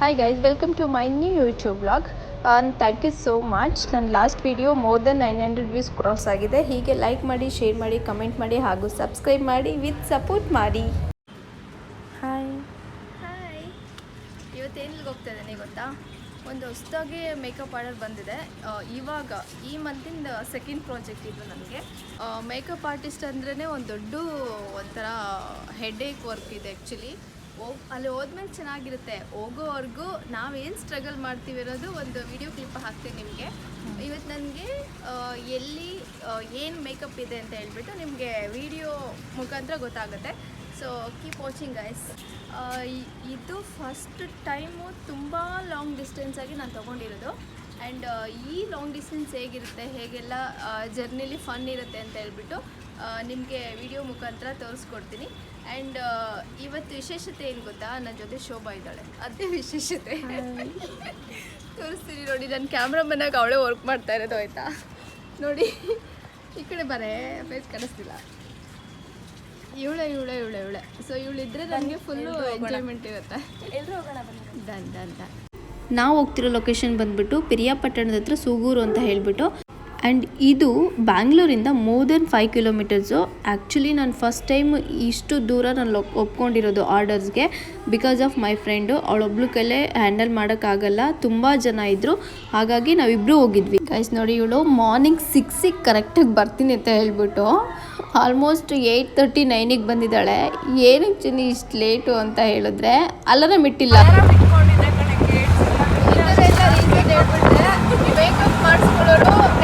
Hi guys welcome to my new YouTube blog thank you so much ನನ್ನ last video more then nine hundred views cross ಆಗಿದೆ. ಹೀಗೆ like ಮಾಡಿ share ಮಾಡಿ comment ಮಾಡಿ ಹಾಗೂ subscribe ಮಾಡಿ ವಿತ್ ಸಪೋರ್ಟ್ ಮಾಡಿ. ಹಾಯ್ ಹಾಯ್ ಇವತ್ತೇನಿಗೆ ಹೋಗ್ತಾ ಇದ್ದೇನೆ ಗೊತ್ತಾ? ಒಂದು ಹೊಸದಾಗಿ ಮೇಕಪ್ ಆರ್ಡರ್ ಬಂದಿದೆ. ಇವಾಗ ಈ ಮಂತಿಂದ ಸೆಕೆಂಡ್ ಪ್ರಾಜೆಕ್ಟ್ ಇದು ನನಗೆ ಮೇಕಪ್ ಆರ್ಟಿಸ್ಟ್ ಅಂದ್ರೇ ಒಂದು ದೊಡ್ಡ ಒಂಥರ ಹೆಡೇಕ್ ವರ್ಕ್ ಇದೆ ಆ್ಯಕ್ಚುಲಿ ಅಲ್ಲಿ ಹೋದ್ಮೇಲೆ ಚೆನ್ನಾಗಿರುತ್ತೆ. ಹೋಗೋವರೆಗೂ ನಾವೇನು ಸ್ಟ್ರಗಲ್ ಮಾಡ್ತೀವಿ ಅನ್ನೋದು ಒಂದು ವಿಡಿಯೋ ಕ್ಲಿಪ್ ಹಾಕ್ತೀನಿ ನಿಮಗೆ. ಇವತ್ತು ನನಗೆ ಎಲ್ಲಿ ಏನು ಮೇಕಪ್ ಇದೆ ಅಂತ ಹೇಳ್ಬಿಟ್ಟು ನಿಮಗೆ ವಿಡಿಯೋ ಮುಖಾಂತರ ಗೊತ್ತಾಗುತ್ತೆ. ಸೊ ಕೀಪ್ ವಾಚಿಂಗ್ ಐಸ್ ಇದು ಫಸ್ಟ್ ಟೈಮು ತುಂಬ ಲಾಂಗ್ ಡಿಸ್ಟೆನ್ಸಾಗಿ ನಾನು ತೊಗೊಂಡಿರೋದು. ಆ್ಯಂಡ್ ಈ ಲಾಂಗ್ ಡಿಸ್ಟೆನ್ಸ್ ಹೇಗಿರುತ್ತೆ ಹೇಗೆಲ್ಲ ಜರ್ನಿಲಿ ಫನ್ ಇರುತ್ತೆ ಅಂತ ಹೇಳ್ಬಿಟ್ಟು ನಿಮಗೆ ವಿಡಿಯೋ ಮುಖಾಂತರ ತೋರಿಸ್ಕೊಡ್ತೀನಿ. ಆ್ಯಂಡ್ ಇವತ್ತು ವಿಶೇಷತೆ ಏನು ಗೊತ್ತಾ? ನನ್ನ ಜೊತೆ ಶೋಭಾ ಇದ್ದಾಳೆ. ಅದೇ ವಿಶೇಷತೆ. ತೋರಿಸ್ತೀನಿ ನೋಡಿ ನನ್ನ ಕ್ಯಾಮ್ರಾ ಮನಾಗ ಅವಳೇ ವರ್ಕ್ ಮಾಡ್ತಾ ಇರೋದು ಆಯಿತಾ? ನೋಡಿ ಈ ಕಡೆ ಬರೇ ಫೇಸ್ ಕಾಣಿಸ್ತಿಲ್ಲ. ಇವಳೆ ಇವಳೆ ಇವಳೆ ಇವಳೆ. ಸೊ ಇವಳಿದ್ರೆ ನನಗೆ ಫುಲ್ಲು ಎಂಜಾಯ್ಮೆಂಟ್ ಇರುತ್ತೆ. ಡನ್ ಡನ್ ಡನ್ ನಾವು ಹೋಗ್ತಿರೋ ಲೊಕೇಶನ್ ಬಂದ್ಬಿಟ್ಟು ಪಿರಿಯಾಪಟ್ಟಣದ ಹತ್ರ ಸೂಗೂರು ಅಂತ ಹೇಳಿಬಿಟ್ಟು. ಆ್ಯಂಡ್ ಇದು ಬ್ಯಾಂಗ್ಳೂರಿಂದ more then five kilometres actually ನಾನು ಫಸ್ಟ್ ಟೈಮ್ ಇಷ್ಟು ದೂರ ನಾನು ಒಪ್ಕೊಂಡಿರೋದು ಆರ್ಡರ್ಸ್ಗೆ ಬಿಕಾಸ್ ಆಫ್ ಮೈ ಫ್ರೆಂಡು ಅವಳೊಬ್ಳು ಕೈಲೇ ಹ್ಯಾಂಡಲ್ ಮಾಡೋಕ್ಕಾಗಲ್ಲ, ತುಂಬ ಜನ ಇದ್ದರು ಹಾಗಾಗಿ ನಾವಿಬ್ಬರು ಹೋಗಿದ್ವಿ. ಗೈಸ್ ನೋಡಿ ಇವಳು ಮಾರ್ನಿಂಗ್ ಸಿಕ್ಸಿಗೆ ಕರೆಕ್ಟಾಗಿ ಬರ್ತೀನಿ ಅಂತ ಹೇಳ್ಬಿಟ್ಟು ಆಲ್ಮೋಸ್ಟ್ ಏಯ್ಟ್ ತರ್ಟಿ ನೈನಿಗೆ ಬಂದಿದ್ದಾಳೆ. ಏನಕ್ಕೆ ಚಿನ್ನಿ ಇಷ್ಟು ಲೇಟು ಅಂತ ಹೇಳಿದ್ರೆ ಅಲಾರಮ್ ಇಟ್ಟಿಲ್ಲ.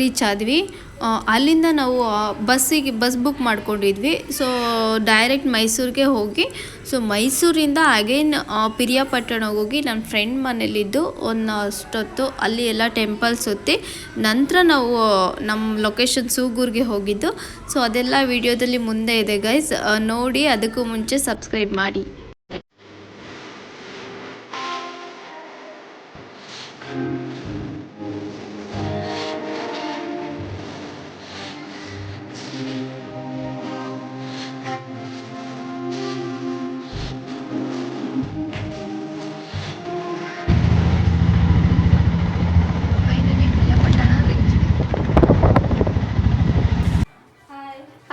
ರೀಚ್ ಆದ್ವಿ. ಅಲ್ಲಿಂದ ನಾವು ಬಸ್ಸಿಗೆ, ಬಸ್ ಬುಕ್ ಮಾಡ್ಕೊಂಡಿದ್ವಿ. ಸೊ ಡೈರೆಕ್ಟ್ ಮೈಸೂರಿಗೆ ಹೋಗಿ ಸೊ ಮೈಸೂರಿಂದ ಅಗೈನ್ ಪಿರಿಯಾಪಟ್ಟಣ ಹೋಗಿ ನನ್ನ ಫ್ರೆಂಡ್ ಮನೇಲಿದ್ದು, ಒಂದು ಅಷ್ಟೊತ್ತು ಅಲ್ಲಿ ಎಲ್ಲ ಟೆಂಪಲ್ ಸುತ್ತಿ, ನಂತರ ನಾವು ನಮ್ಮ ಲೊಕೇಶನ್ ಸೂಗೂರಿಗೆ ಹೋಗಿದ್ದು. ಸೊ ಅದೆಲ್ಲ ವಿಡಿಯೋದಲ್ಲಿ ಮುಂದೆ ಇದೆ ಗೈಸ್ ನೋಡಿ, ಅದಕ್ಕೂ ಮುಂಚೆ ಸಬ್ಸ್ಕ್ರೈಬ್ ಮಾಡಿ.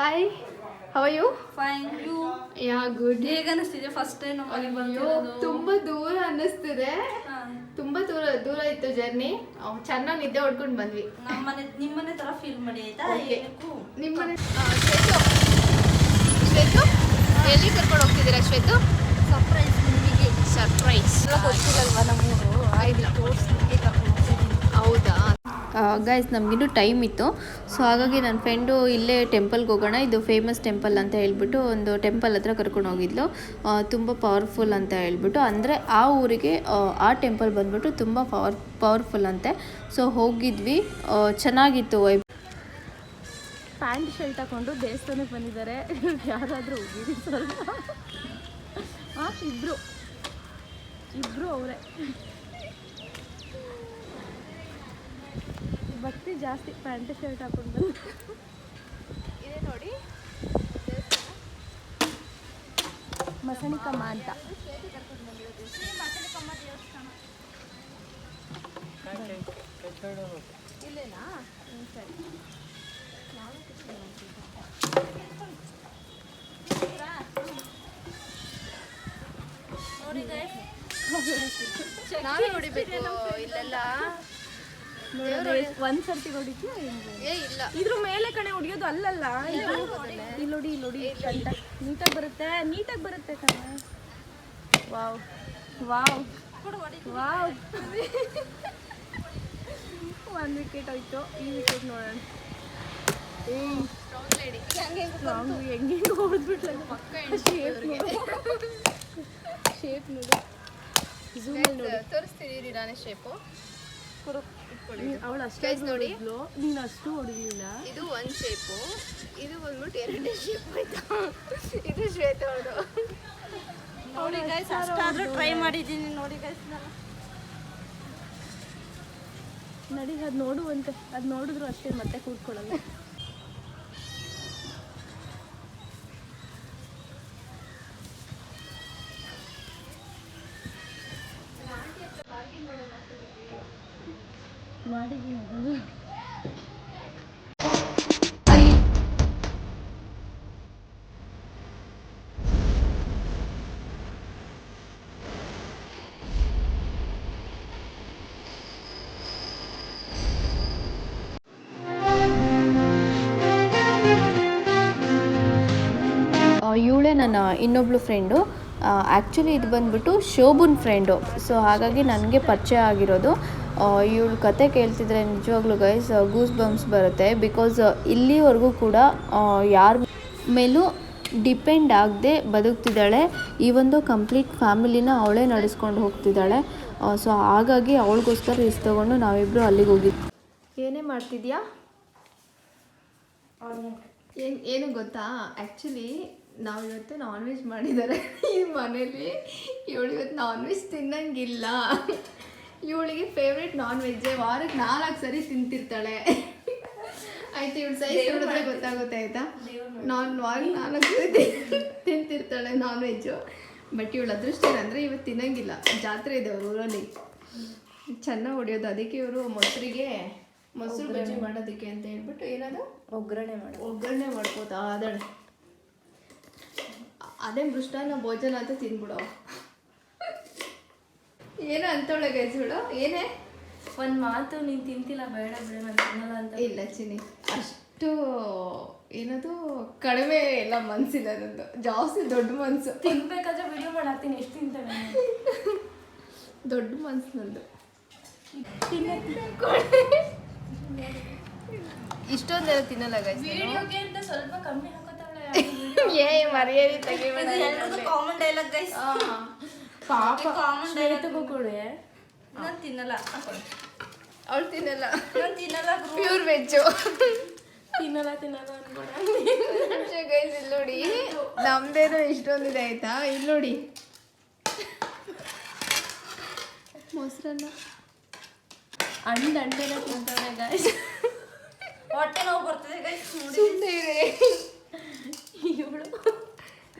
Hi how are you fine you yeah good ಹೇಗೆ ಅನಿಸ್ತಿದೆ ಫಸ್ಟ್ ಟೈಮ್ ಅಲ್ಲಿ ಬಂದು ತುಂಬ ದೂರ ಅನ್ನಿಸ್ತಿದೆ ತುಂಬಾ ದೂರ ದೂರ ಇತ್ತು ಜರ್ನಿ ಚೆನ್ನಾಗಿ ನಿದ್ದೆ ಹೊಡ್ಕೊಂಡು ಬಂದ್ವಿ. ನಮ್ಮ ಮನೆ ನಿಮ್ಮ ಮನೆ ತರ ಫೀಲ್ ಮಾಡಿ ಆಯ್ತಾ? ನಿಮ್ಮನೆ ಶ್ವೇತು. ಶ್ವೇತು ಎಲ್ಲಿ ಕರ್ಕೊಂಡು ಹೋಗ್ತಿದ್ದೀರಾ ಶ್ವೇತು? ಸರ್ಪ್ರೈಸ್ ನಿಮಗೆ. ಸರ್ಪ್ರೈಸ್ ಗೊತ್ತಿಲ್ಲಲ್ವಾ ನಮ್ಮೂರು ಆಯ್ತು ತೋರಿಸ್ಲಿಕ್ಕೆ ಕರ್ಕೊಂಡು ಹೋಗ್ತಿದ್ದೀನಿ ಹೌದಾ ಗೈಸ್ ನಮಗಿನ್ನೂ ಟೈಮ್ ಇತ್ತು. ಸೊ ಹಾಗಾಗಿ ನನ್ನ ಫ್ರೆಂಡು ಇಲ್ಲೇ ಟೆಂಪಲ್ಗೆ ಹೋಗೋಣ. ಇದು ಫೇಮಸ್ ಟೆಂಪಲ್ ಅಂತ ಹೇಳ್ಬಿಟ್ಟು ಒಂದು ಟೆಂಪಲ್ ಹತ್ರ ಕರ್ಕೊಂಡು ಹೋಗಿದ್ಲು. ತುಂಬ ಪವರ್ಫುಲ್ ಅಂತ ಹೇಳ್ಬಿಟ್ಟು. ಅಂದರೆ ಆ ಊರಿಗೆ ಆ, ಟೆಂಪಲ್ ಬಂದ್ಬಿಟ್ಟು ತುಂಬ ಪವರ್ ಪವರ್ಫುಲ್ ಅಂತೆ. ಸೊ ಹೋಗಿದ್ವಿ. ಚೆನ್ನಾಗಿತ್ತು ವೈಬ್ ಪ್ಯಾಂಟ್ ಶರ್ಟ್ ಹಾಕೊಂಡು ದೇವಸ್ಥಾನಕ್ಕೆ ಬಂದಿದ್ದಾರೆ. ಯಾರಾದರೂ ಹೋಗಿರಿ ಸ್ವಲ್ಪ. ಇಬ್ಬರು ಇಬ್ರು ಅವರೇ. ಭಕ್ತಿ ಜಾಸ್ತಿ ಪ್ಯಾಂಟ್ ಶರ್ಟ್ ಹಾಕೊಂಡು ಇದೆ ನೋಡಿ. ಮಸಣಿಕಮ್ಮ ಅಂತ. ಇಲ್ಲೇನಾ? ಸರಿ. ನಾವೇ ಹೊಡಿಬೇಕು ಇಲ್ಲೆಲ್ಲ. ಒಂದ್ ಸರ್ತಿ ಹೊಡಿತೀಯ ಏ ಇಲ್ಲ. ಇದ್ರ ಮೇಲೆ ಕಣೆ ಹೊಡಿಯೋದು ಅಲ್ಲಲ್ಲ. ಇಲ್ಲೊಡಿ ಇಲ್ಲಿ ನೋಡಿ ಇಲ್ಲಿ ನೋಡಿ ಕಂಟ ನೀಟಾಗಿ ಬರುತ್ತೆ ನೀಟಾಗಿ ಬರುತ್ತೆ ಕಣ. ವಾವ್. ವಾವ್. ವಾವ್. ಒಂದು ವಿಕೆಟ್ ಹೋಯ್ತು. ಈ ವಿಕೆಟ್ ನೋಡೋಣ. ಹೆಂಗೆ ಹೊಡೆದ್ಬಿಟ್ಲ ಶೇಪ್ ಶೇಪ್ ನೋಡು. ಝೂಮ್ ನೋಡಿ. ತೋರಿಸ್ತೀನಿ ನಾನೇ ಶೇಪು ಅವಳು ಅಷ್ಟೇ Guys ನೋಡಿ. ಹೊಡೆದ್ಲು ನೀನು ಅಷ್ಟು ಹೊಡಿಲಿಲ್ಲ. ಇದು ಒಂದು ಶೇಪು ಇದು ಬಂದ್ಬಿಟ್ಟು ಎರಡನೇ ಶೇಪ್ ಆಯ್ತಾ. ಇದು ಶ್ವೇತ ಅವಳು ನೋಡಿ ಗೈಸ್ ಅಷ್ಟಾದ್ರೂ ಟ್ರೈ ಮಾಡಿದ್ದೀನಿ. ನೋಡಿ ಗೈಸ್ ನಾನು. ನಡಿ ಅದು ನೋಡುವಂತೆ. ಅದು ನೋಡಿದ್ರು ಅಷ್ಟೇ ಮತ್ತೆ ಕೂತ್ಕೊಳ್ಳಲ್ಲ. ಮಾಡಿದ್ದೀನಿ ಇವಳೇ ನನ್ನ ಇನ್ನೊಬ್ಳು ಫ್ರೆಂಡು ಆ್ಯಕ್ಚುಲಿ ಇದು ಬಂದ್ಬಿಟ್ಟು ಶೋಭುನ್ ಫ್ರೆಂಡು ಸೊ ಹಾಗಾಗಿ ನನಗೆ ಪರಿಚಯ ಆಗಿರೋದು. ಇವಳು ಕತೆ ಕೇಳ್ತಿದ್ರೆ ನಿಜವಾಗ್ಲೂ ಗೈಸ್ ಗೂಸ್ ಬಂಪ್ಸ್ ಬರುತ್ತೆ. ಬಿಕಾಸ್ ಇಲ್ಲಿವರೆಗೂ ಕೂಡ ಯಾರ ಮೇಲೂ ಡಿಪೆಂಡ್ ಆಗದೆ ಬದುಕ್ತಿದ್ದಾಳೆ. ಈ ಒಂದು ಕಂಪ್ಲೀಟ್ ಫ್ಯಾಮಿಲಿನ ಅವಳೇ ನಡೆಸ್ಕೊಂಡು ಹೋಗ್ತಿದ್ದಾಳೆ. ಸೊ ಹಾಗಾಗಿ ಅವಳಿಗೋಸ್ಕರ ರಿಸ್ಕ್ ತೊಗೊಂಡು ನಾವಿಬ್ಬರು ಅಲ್ಲಿಗೆ ಹೋಗಿದ್ವಿ ಏನೇ ಮಾಡ್ತಿದ್ಯಾ? ಏನು ಏನು ಗೊತ್ತಾ? ಆ್ಯಕ್ಚುಲಿ ನಾವು ಇವತ್ತು ನಾನ್ ವೆಜ್ ಮಾಡಿದ್ದಾರೆ ಈ ಮನೇಲಿ ಇವಳು ಇವತ್ತು ನಾನ್ ವೆಜ್ ತಿನ್ನಂಗಿಲ್ಲ. ಇವಳಿಗೆ ಫೇವ್ರೆಟ್ ನಾನ್ ವೆಜ್ಜೇ ವಾರಕ್ಕೆ ನಾಲ್ಕು ಸರಿ ತಿಂತಿರ್ತಾಳೆ. ಆಯ್ತು ಇವಳು ಸೈಜ್ ನೋಡಿದ್ರೆ ಗೊತ್ತಾಗುತ್ತೆ ಆಯ್ತಾ? ನಾನ್ ವಾರ ನಾಲ್ಕು ಸರಿ ತಿಂತಿರ್ತಾಳೆ ನಾನ್ ವೆಜ್ಜು ಬಟ್ ಇವಳು ಅದೃಷ್ಟ ಏನಂದರೆ ಇವತ್ತು ತಿನ್ನಂಗಿಲ್ಲ. ಜಾತ್ರೆ ಇದೆ ಅವ್ರ ಊರಲ್ಲಿ. ಚೆನ್ನಾಗಿ ಹೊಡೆಯೋದು. ಅದಕ್ಕೆ ಇವರು ಮೊಸರಿಗೆ ಮೊಸರು ಬಜ್ಜಿ ಮಾಡೋದಕ್ಕೆ ಅಂತ ಹೇಳ್ಬಿಟ್ಟು ಏನದು ಒಗ್ಗರಣೆ ಮಾಡಿ. ಒಗ್ಗರಣೆ ಮಾಡ್ಕೋತಾ ಅದಾಳೆ ಅದೇ ಮೃಷ್ಟಾನ್ನ ಭೋಜನ ಅಂತ ತಿನ್ಬಿಡು. ಏನೋ ಅಂತವಳೆ ಗೈಸ್ಬಿಡು ಏನೇ? ಒಂದು ಮಾತು ನೀನು ತಿಂತಿಲ್ಲ ಬೇಡ ಬೇಡ ನಾನು ತಿನ್ನಲ್ಲ ಅಂತ. ಇಲ್ಲ ಚಿನಿ ಅಷ್ಟು ಏನದು ಕಡಿಮೆ ಇಲ್ಲ ಮನ್ಸಿಲ್ಲ ನಂದು. ಜಾಸ್ತಿ ದೊಡ್ಡ ಮನ್ಸು. ತಿನ್ಬೇಕಾದ್ರೆ ವಿಡಿಯೋ ಮಾಡಾಕ್ತೀನಿ ಎಷ್ಟು ತಿಂತಾಳೆ ದೊಡ್ಡ ಮನ್ಸು ನಂದು. ಇಷ್ಟೊಂದೆಲ್ಲ ತಿನ್ನಲ್ಲ ಗೈಸ್ ವಿಡಿಯೋಗೆ ಅಂತ ಸ್ವಲ್ಪ ಕಮ್ಮಿ ಏ ಮರ್ಯಾದೆ ತೆಗಿಬೇಡ ಕಾಮನ್ ಡೈಲಾಗ್ ಗೈಸ್ ಪಾಪ ಶ್ವೇತಗೂ ಕೂಡ. ನಾನು ತಿನ್ನಲ್ಲ. ಅವಳು ತಿನ್ನಲ್ಲ. ನಾನು ತಿನ್ನಲ್ಲ ಪ್ಯೂರ್ ವೆಜ್ಜು ತಿನ್ನಲ್ಲ ತಿನ್ನಲ್ಲ ಅನ್ಬೇಡ ಗೈಸ್ ಇಲ್ಲಿ ನೋಡಿ. ನಮ್ದೇನೋ ಇಷ್ಟೊಂದಿದೆ ಆಯ್ತಾ? ಇಲ್ಲಿ ನೋಡಿ. ಮೊಸರನ್ನ. ಅಂಡ್ ಅಂಡೆಲ್ಲ ತಿಂತಾವೆ ಗಾಯ್ಸ್ ಹೊಟ್ಟೆ ನೋವು ಬರ್ತದೆ ಗೈಸ್ ಸುಮ್ಮನೆ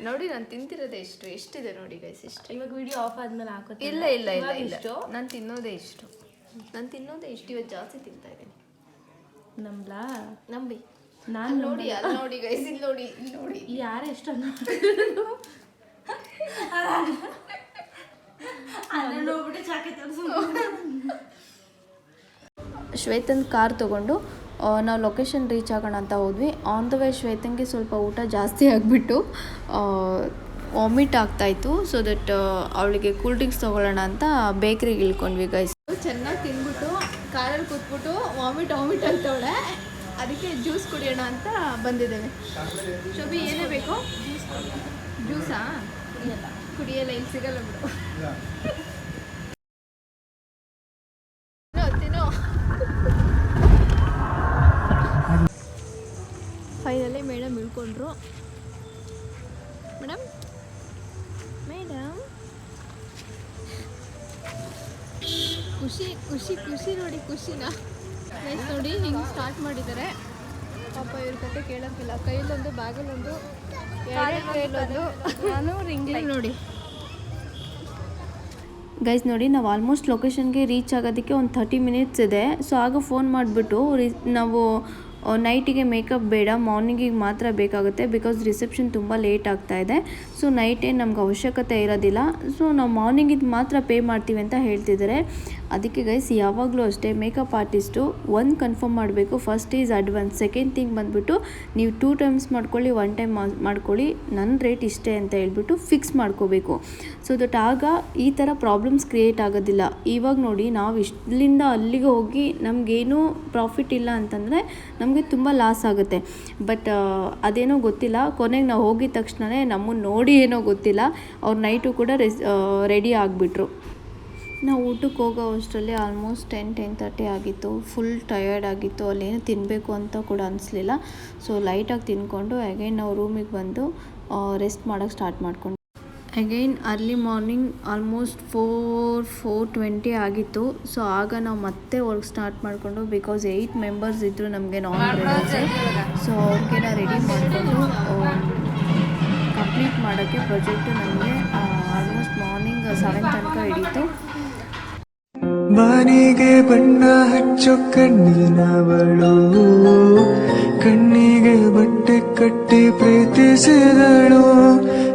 ನೋಡಿ ನಾನು ತಿಂತಿರೋದೆ ಇಷ್ಟು ಎಷ್ಟಿದೆ ನೋಡಿ ಗೈಸ್ ಇಷ್ಟು. ಇವಾಗ ವಿಡಿಯೋ ಆಫ್ ಆದ್ಮೇಲೆ ಹಾಕೋತೀನಿ. ಇಲ್ಲ ಇಲ್ಲ ಇಲ್ಲ ಇಷ್ಟು? ನಾನು ತಿನ್ನೋದೇ ಇಷ್ಟು. ನಾನು ತಿನ್ನೋದೇ ಇಷ್ಟು ಇವತ್ತು ಜಾಸ್ತಿ ತಿಂತಾ ಇದ್ದೀನಿ. ನಂಬ್ಲಾ? ನಂಬಿ. ನಾನು ನೋಡಿ ಅಲ್ಲಿ ನೋಡಿ ಗೈಸ್ ಇಲ್ಲಿ ನೋಡಿ ಇಲ್ಲಿ ನೋಡಿ. ಯಾರು ಎಷ್ಟು ಹೋಗ್ಬಿಟ್ಟು ಶ್ವೇತನ್ ಕಾರ್ ತೊಗೊಂಡು ನಾವು ಲೊಕೇಶನ್ ರೀಚ್ ಆಗೋಣ ಅಂತ ಹೋದ್ವಿ. ಆನ್ ದ ವೇ ಶ್ವೇತಂಗೆ ಸ್ವಲ್ಪ ಊಟ ಜಾಸ್ತಿ ಆಗಿಬಿಟ್ಟು ವಾಮಿಟ್ ಆಗ್ತಾಯಿತ್ತು ಸೊ ದಟ್ ಅವಳಿಗೆ ಕೂಲ್ ಡ್ರಿಂಕ್ಸ್ ತೊಗೊಳ್ಳೋಣ ಅಂತ ಬೇಕ್ರಿಗೆ ಇಳ್ಕೊಂಡ್ವಿ ಗೈಸ್ ಚೆನ್ನಾಗಿ ತಿಂದ್ಬಿಟ್ಟು ಕಾರಲ್ಲಿ ಕೂತ್ಬಿಟ್ಟು ವಾಮಿಟ್ ವಾಮಿಟ್ ಅಂತವಳೆ ಅದಕ್ಕೆ ಜ್ಯೂಸ್ ಕುಡಿಯೋಣ ಅಂತ ಬಂದಿದ್ದೇವೆ. ಶೋಭಿ ಏನೇ ಬೇಕು? ಜ್ಯೂಸಾ ಕುಡಿಯಲ್ಲ. ಇಲ್ಲಿ ಸಿಗಲ್ಲ ಬಿಡು. ಇಳ್ಕೊಂಡ್ರು ಮೇಡಮ್ ಮೇಡಮ್ ಖುಷಿ ಖುಷಿ ಖುಷಿ ನೋಡಿ ಖುಷಿನ ಗೈಸ್ ನೋಡಿ ಹಿಂಗೆ ಸ್ಟಾರ್ಟ್ ಮಾಡಿದ್ದಾರೆ ಪಾಪ ಇವ್ರ ಕತೆ ಕೇಳೋಕ್ಕಿಲ್ಲ ಕೈಲೊಂದು ಕೈಯಲ್ಲೊಂದು ನಾನು ನೋಡಿ ಗೈಸ್ ನೋಡಿ ನಾವು ಆಲ್ಮೋಸ್ಟ್ ಲೊಕೇಶನ್ಗೆ ರೀಚ್ ಆಗೋದಕ್ಕೆ ಒಂದು ಥರ್ಟಿ ಮಿನಿಟ್ಸ್ ಇದೆ ಸೊ ಆಗ ಫೋನ್ ಮಾಡಿಬಿಟ್ಟು ನಾವು ನೈಟಿಗೆ ಮೇಕಪ್ ಬೇಡ ಮಾರ್ನಿಂಗಿಗೆ ಮಾತ್ರ ಬೇಕಾಗುತ್ತೆ ಬಿಕಾಸ್ ರಿಸೆಪ್ಷನ್ ತುಂಬ ಲೇಟ್ ಆಗ್ತಾ ಇದೆ. ಸೊ ನೈಟ್ ಏನು ನಮ್ಗೆ ಅವಶ್ಯಕತೆ ಇರೋದಿಲ್ಲ. ಸೊ ನಾವು ಮಾರ್ನಿಂಗಿಗೆ ಮಾತ್ರ ಪೇ ಮಾಡ್ತೀವಿ ಅಂತ ಹೇಳ್ತಿದ್ದಾರೆ. ಅದಕ್ಕೆ ಗೈಸ್ ಯಾವಾಗಲೂ ಅಷ್ಟೇ ಮೇಕಪ್ ಆರ್ಟಿಸ್ಟು ಒಂದು ಕನ್ಫರ್ಮ್ ಮಾಡಬೇಕು. First is advance second thing ಬಂದುಬಿಟ್ಟು ನೀವು ಟೂ ಟೈಮ್ಸ್ ಮಾಡ್ಕೊಳ್ಳಿ ಒನ್ ಟೈಮ್ ಮಾಡ್ಕೊಳ್ಳಿ ನನ್ನ ರೇಟ್ ಇಷ್ಟೇ ಅಂತ ಹೇಳ್ಬಿಟ್ಟು ಫಿಕ್ಸ್ ಮಾಡ್ಕೋಬೇಕು. ಸೊ ದಟ್ ಆಗ ಈ ಥರ ಪ್ರಾಬ್ಲಮ್ಸ್ ಕ್ರಿಯೇಟ್ ಆಗೋದಿಲ್ಲ. ಇವಾಗ ನೋಡಿ ನಾವು ಇಷ್ಟಲಿಂದ ಅಲ್ಲಿಗೆ ಹೋಗಿ ನಮಗೇನೂ ಪ್ರಾಫಿಟ್ ಇಲ್ಲ ಅಂತಂದರೆ ನಮಗೆ ತುಂಬ ಲಾಸ್ ಆಗುತ್ತೆ. ಬಟ್ ಅದೇನೋ ಗೊತ್ತಿಲ್ಲ. ಕೊನೆಗೆ ನಾವು ಹೋಗಿದ ತಕ್ಷಣವೇ ನಮ್ಮನ್ನು ನೋಡಿ ಏನೋ ಗೊತ್ತಿಲ್ಲ. ಅವ್ರು ನೈಟು ಕೂಡ ರೆಸ್ ರೆಡಿ ಆಗಿಬಿಟ್ರು. ನಾವು ಊಟಕ್ಕೆ ಹೋಗೋ ಅಷ್ಟರಲ್ಲಿ ಆಲ್ಮೋಸ್ಟ್ ಟೆನ್ ಟೆನ್ ತರ್ಟಿ ಆಗಿತ್ತು. ಫುಲ್ ಟಯರ್ಡ್ ಆಗಿತ್ತು. ಅಲ್ಲೇನು ತಿನ್ನಬೇಕು ಅಂತ ಕೂಡ ಅನಿಸ್ಲಿಲ್ಲ. ಸೊ ಲೈಟಾಗಿ ತಿನ್ಕೊಂಡು ಅಗೈನ್ ನಾವು ರೂಮಿಗೆ ಬಂದು ರೆಸ್ಟ್ ಮಾಡೋಕ್ಕೆ ಸ್ಟಾರ್ಟ್ ಮಾಡ್ಕೊಂಡು again early morning almost four four twenty ಆಗಿತ್ತು. ಸೊ ಆಗ ನಾವು ಮತ್ತೆ ವರ್ಕ್ ಸ್ಟಾರ್ಟ್ ಮಾಡಿಕೊಂಡು ಬಿಕಾಸ್ ಏಯ್ಟ್ ಮೆಂಬರ್ಸ್ ಇದ್ದರು ನಮಗೆ ನಾನ್ ಸೊ ಅವ್ರಿಗೆಲ್ಲ ರೆಡಿ ಮಾಡಿಕೊಂಡು ಕಂಪ್ಲೀಟ್ ಮಾಡೋಕ್ಕೆ ಪ್ರಾಜೆಕ್ಟು ನಮಗೆ ಆಲ್ಮೋಸ್ಟ್ ಮಾರ್ನಿಂಗ್ ಸೆವೆನ್ ತನಕ ಹಿಡೀತು. ಮನೆಗೆ ಬಣ್ಣ ಹಚ್ಚು ಕಣ್ಣಿನವಳು. ಕಣ್ಣಿಗೆ ಬಟ್ಟೆ ಕಟ್ಟಿ ಪ್ರೀತಿಸಿದಳು.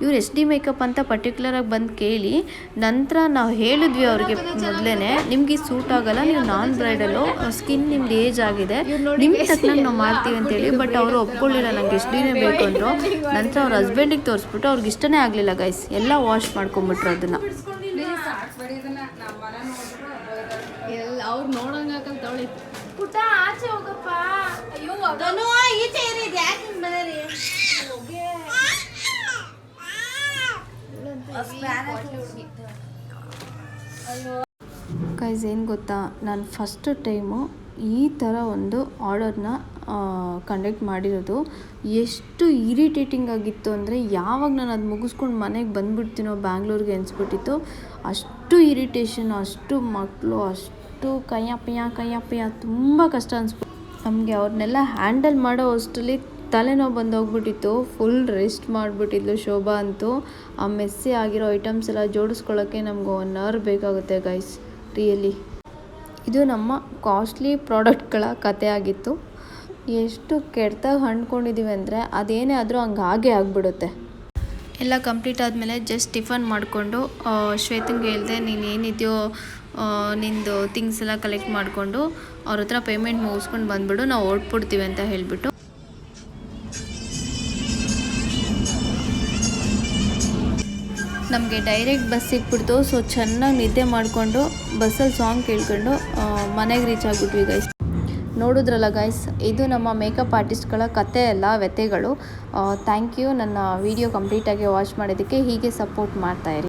ಇವ್ರು ಎಚ್ ಡಿ ಮೇಕಪ್ ಅಂತ ಪರ್ಟಿಕ್ಯುಲರಾಗಿ ಬಂದು ಕೇಳಿ ನಂತರ ನಾವು ಹೇಳಿದ್ವಿ ಅವ್ರಿಗೆ ಮೊದಲೇ ನಿಮ್ಗೆ ಸೂಟ್ ಆಗಲ್ಲ ನೀವು ನಾನ್ ಬ್ರೈಡಲ್ಲು ಸ್ಕಿನ್ ನಿಮ್ದು ಏಜ್ ಆಗಿದೆ ನಿಮ್ಗೆ ತಕ್ಕನಂಗೆ ನಾವು ಮಾಡ್ತೀವಿ ಅಂತೇಳಿ ಬಟ್ ಅವರು ಒಪ್ಕೊಳ್ಳಿಲ್ಲ ನಂಗೆ ಎಚ್ ಡಿನೇ ಬೇಕು ಅಂದರು. ನಂತರ ಅವ್ರ ಹಸ್ಬೆಂಡಿಗೆ ತೋರಿಸ್ಬಿಟ್ಟು ಅವ್ರಿಗೆ ಇಷ್ಟನೇ ಆಗಲಿಲ್ಲ ಗೈಸ್ ಎಲ್ಲ ವಾಶ್ ಮಾಡ್ಕೊಂಬಿಟ್ರು ಅದನ್ನು. ಅವ್ರು ನೋಡಂಗೆ ಹಾಕಲ್ ತಗೊಳ್ಳಿ ಪುಟ್ಟ ಆಚೆ ಹೋಗಪ್ಪ. ಅಯ್ಯೋ ಅದನ್ನು ಈಚೆ ಇರಿ ಗೈಸ್ ಏನು ಗೊತ್ತಾ? ನಾನು ಫಸ್ಟ್ ಟೈಮು ಈ ಥರ ಒಂದು ಆರ್ಡರ್ನ ಕಂಡಕ್ಟ್ ಮಾಡಿರೋದು. ಎಷ್ಟು ಇರಿಟೇಟಿಂಗ್ ಆಗಿತ್ತು ಅಂದರೆ ಯಾವಾಗ ನಾನು ಅದು ಮುಗಿಸ್ಕೊಂಡು ಮನೆಗೆ ಬಂದುಬಿಡ್ತೀನೋ ಬ್ಯಾಂಗ್ಳೂರಿಗೆ ಅನಿಸ್ಬಿಟ್ಟಿತ್ತು. ಅಷ್ಟು ಇರಿಟೇಷನ್ ಅಷ್ಟು ಮಕ್ಕಳು ಅಷ್ಟು ಕೈಯಪ್ಪಯ್ಯ ಕೈಯಪ್ಪಯ್ಯ, ತುಂಬ ಕಷ್ಟ ಅನಿಸ್ಬಿಟ್ಟು ನಮಗೆ ಅವ್ರನ್ನೆಲ್ಲ ಹ್ಯಾಂಡಲ್ ಮಾಡೋ ಅಷ್ಟರಲ್ಲಿ ತಲೆನೋವು ಬಂದೋಗ್ಬಿಟ್ಟಿತ್ತು ಫುಲ್ ರೆಸ್ಟ್ ಮಾಡಿಬಿಟ್ಟಿದ್ಲು ಶೋಭಾ ಅಂತೂ. ಆ ಮೆಸ್ಸಿ ಆಗಿರೋ ಐಟಮ್ಸ್ ಎಲ್ಲ ಜೋಡಿಸ್ಕೊಳ್ಳೋಕ್ಕೆ ನಮ್ಗೆ ಒನ್ ಅವರ್ ಬೇಕಾಗುತ್ತೆ ಗೈಸ್ ರಿಯಲಿ ಇದು ನಮ್ಮ ಕಾಸ್ಟ್ಲಿ ಪ್ರಾಡಕ್ಟ್ಗಳ ಕತೆ ಆಗಿತ್ತು. ಎಷ್ಟು ಕೆಟ್ಟದಾಗಿ ಹಣ್ಕೊಂಡಿದ್ದೀವಿ ಅಂದರೆ ಅದೇನೇ ಆದರೂ ಹಂಗೆ ಹಾಗೆ ಆಗಿಬಿಡುತ್ತೆ. ಎಲ್ಲ ಕಂಪ್ಲೀಟ್ ಆದಮೇಲೆ ಜಸ್ಟ್ ಟಿಫನ್ ಮಾಡಿಕೊಂಡು ಶ್ವೇತಂಗೆ ಹೇಳಿದೆ, ನೀನು ಏನಿದೆಯೋ ನಿಂದು ಥಿಂಗ್ಸ್ ಎಲ್ಲ ಕಲೆಕ್ಟ್ ಮಾಡಿಕೊಂಡು, ಅವ್ರ ಹತ್ರ ಪೇಮೆಂಟ್ ಮುಗಿಸ್ಕೊಂಡು ಬಂದುಬಿಡು, ನಾವು ಓಡ್ಬಿಡ್ತೀವಿ ಅಂತ ಹೇಳಿಬಿಟ್ಟು. ನಮಗೆ ಡೈರೆಕ್ಟ್ ಬಸ್ ಸಿಕ್ಬಿಡ್ತು. ಸೊ ಚೆನ್ನಾಗಿ ನಿದ್ದೆ ಮಾಡಿಕೊಂಡು ಬಸ್ಸಲ್ಲಿ ಸಾಂಗ್ ಕೇಳ್ಕೊಂಡು ಮನೆಗೆ ರೀಚ್ ಆಗಿಬಿಟ್ವಿ ಗೈಸ್ ನೋಡಿದ್ರಲ್ಲ ಗೈಸ್ ಇದು ನಮ್ಮ ಮೇಕಪ್ ಆರ್ಟಿಸ್ಟ್ಗಳ ಕತೆ ಎಲ್ಲ ವ್ಯಥೆಗಳು ಥ್ಯಾಂಕ್ ಯು ನನ್ನ ವಿಡಿಯೋ ಕಂಪ್ಲೀಟಾಗಿ ವಾಚ್ ಮಾಡೋದಕ್ಕೆ ಹೀಗೆ ಸಪೋರ್ಟ್ ಮಾಡ್ತಾಯಿರಿ